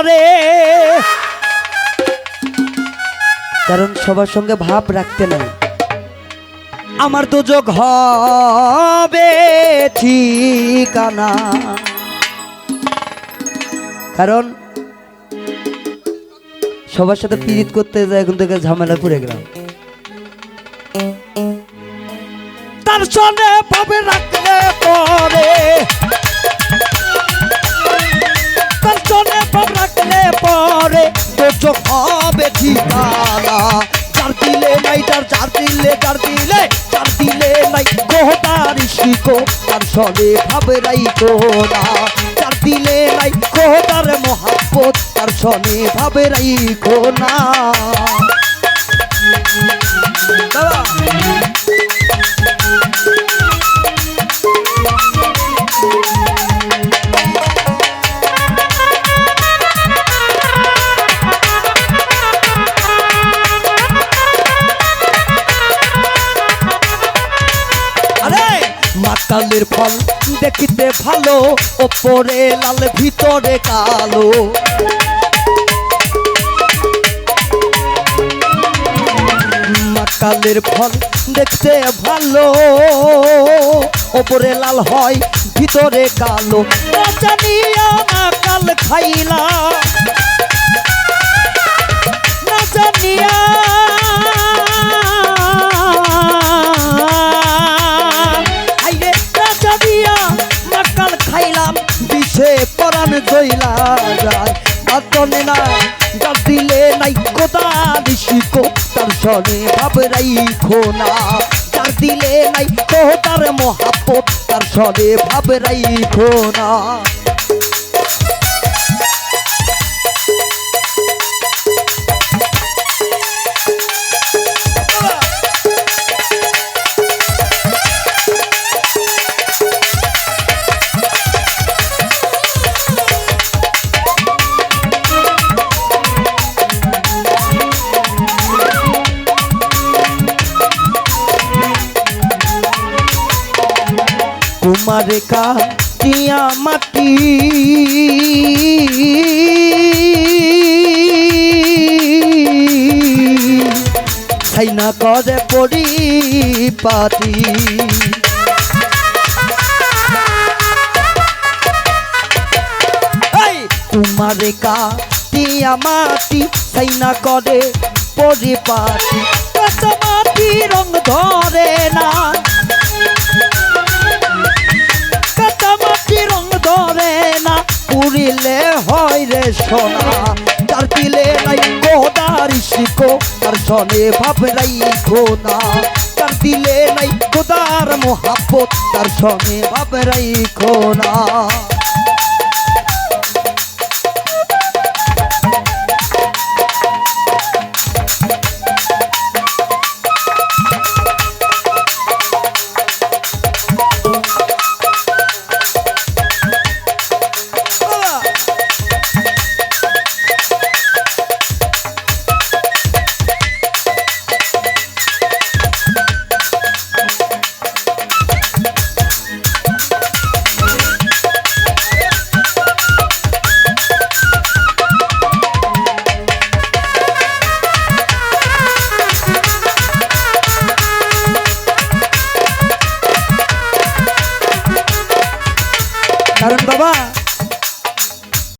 করে কারণ সবার সঙ্গে ভাব রাখতে নাই। আমার তো যোগ হবে ঠিকানা। কারণ সবার সাথে পিজিত করতে যায়, এখন থেকে ঝামেলা পড়ে গেলাম। তার সঙ্গে পাবে রাখলে পরে। তার সঙ্গে পাবে পরে তো চোখ হবে ঠিকানা। চার দিলে নাই তার চার দিলে চার দিলে চার দিলে নাই। শিকো তার সঙ্গে ভাবে রাইকো না চার দিলে নাই তার সঙ্গে ভাবে রাইকো না মাতালের ফল দেখিতে ভালো, ওপরে লাল, ভিতরে কালো। মাতালের ফল দেখতে ভালো, ওপরে লাল হয়, ভিতরে কালো। কাল খাইলা না কাল খাইলাম বিষে পরাণ জইলা যায়। বাতনে না যা নাই কোদা শিকো তার সনে ভাবরাই খোনা তার দিলে নাই তো তার মহাপত? তার সনে ভাবরাই রাইখো না কুমারে কাটিয়া মাটি। ছাইনা করে পড়ি পাতি কুমারে কাটিয়া মাটি ছাইনা করে পড়ি পুরিলে হয় রে সোনা তার পিলে নাই কোদার শিকো তার সনে ভাব রাইখো না তার দিলে নাই গোদার মহাপত তার সনে ভাব রাইখো কারণ বাবা